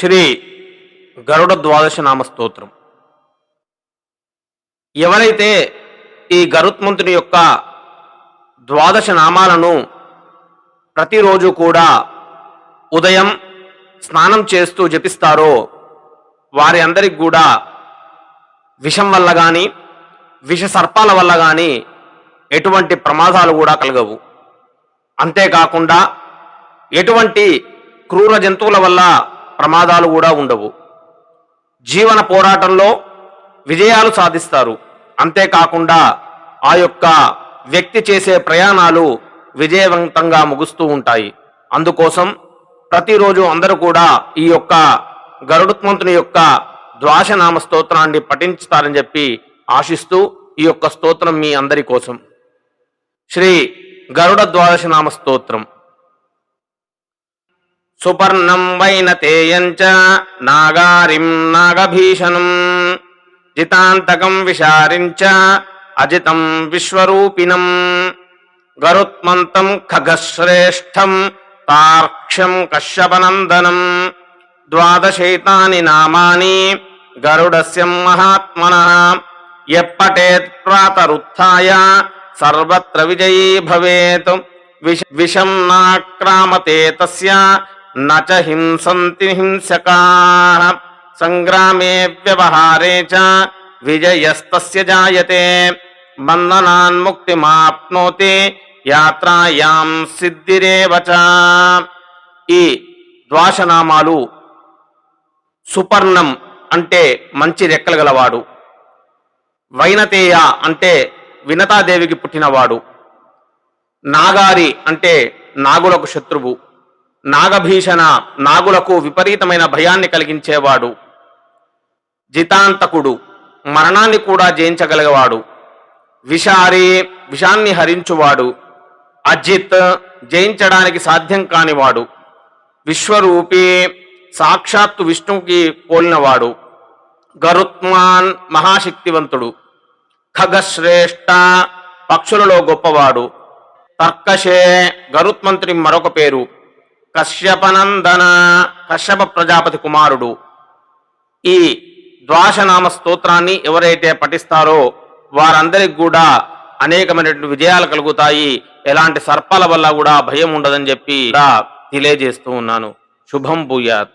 శ్రీ గరుడ ద్వాదశ నామ స్తోత్రం ఎవరైతే ఈ గరుత్మంతుని యొక్క ద్వాదశ నామాలను ప్రతిరోజు కూడా ఉదయం స్నానం చేస్తూ జపిస్తారో వారి అందరికి కూడా విషం వల్ల కానీ విష సర్పాల వల్ల కానీ ఎటువంటి ప్రమాదాలు కూడా కలగవు. అంతేకాకుండా ఎటువంటి క్రూర జంతువుల వల్ల ప్రమాదాలు కూడా ఉండవు. జీవన పోరాటంలో విజయాలు సాధిస్తారు. అంతేకాకుండా ఆ యొక్క వ్యక్తి చేసే ప్రయాణాలు విజయవంతంగా ముగుస్తూ ఉంటాయి. అందుకోసం ప్రతిరోజు అందరూ కూడా ఈ యొక్క గరుడుత్మంతుని యొక్క ద్వాశనామ స్తోత్రాన్ని పఠించుతారని చెప్పి ఆశిస్తూ ఈ యొక్క స్తోత్రం మీ అందరి కోసం. శ్రీ గరుడ ద్వాదశనామ స్తోత్రం. సుపర్ణం వైనతేయంచ నాగారిం నాగభీషణం జితాంతకం విశారించ అజితం విశ్వరూపిణం గరుత్మంతం ఖగశ్రేష్టం తార్క్ష్యం కశ్యపనందనం ద్వాదశైతాని నామాని గరుడస్య మహాత్మన ఎప్పటేత్ ప్రాతరుత్య సర్వత్ర విజయీ భవేత్ విష విషం నాక్రామతే తస్య నచ హింసంతి హింసకాః సంగ్రామే వ్యవహారే చ విజయస్తస్య జాయతే బంధనాన్ ముక్తిమాప్నోతి యాత్రాయాం సిద్ధిరేవ చ ఈ ద్వాషనామాలు సుపర్ణం అంటే మంచి రెక్కలు గలవాడు. వైనతేయ అంటే వినతాదేవికి పుట్టినవాడు. నాగారి అంటే నాగులకు శత్రువు. నాగభీషణ నాగులకు విపరీతమైన భయాన్ని కలిగించేవాడు. జితాంతకుడు మరణాన్ని కూడా జయించగలిగేవాడు. విషారి విషాన్ని హరించువాడు. అజిత్ జయించడానికి సాధ్యం కానివాడు. విశ్వరూపి సాక్షాత్తు విష్ణువుకి పోలినవాడు. గరుత్మాన్ మహాశక్తివంతుడు. ఖగశ్రేష్ఠ పక్షులలో గొప్పవాడు. తర్కషే గరుత్మంతుడి మరొక పేరు. కశ్యపనందన కశ్యప ప్రజాపతి కుమారుడు. ఈ ద్వాశనామ స్తోత్రాన్ని ఎవరైతే పఠిస్తారో వారందరికి కూడా అనేకమైనటువంటి విజయాలు కలుగుతాయి. ఎలాంటి సర్పాల వల్ల కూడా భయం ఉండదని చెప్పి ఇలా తెలియజేస్తూ ఉన్నాను. శుభం భూయాత్.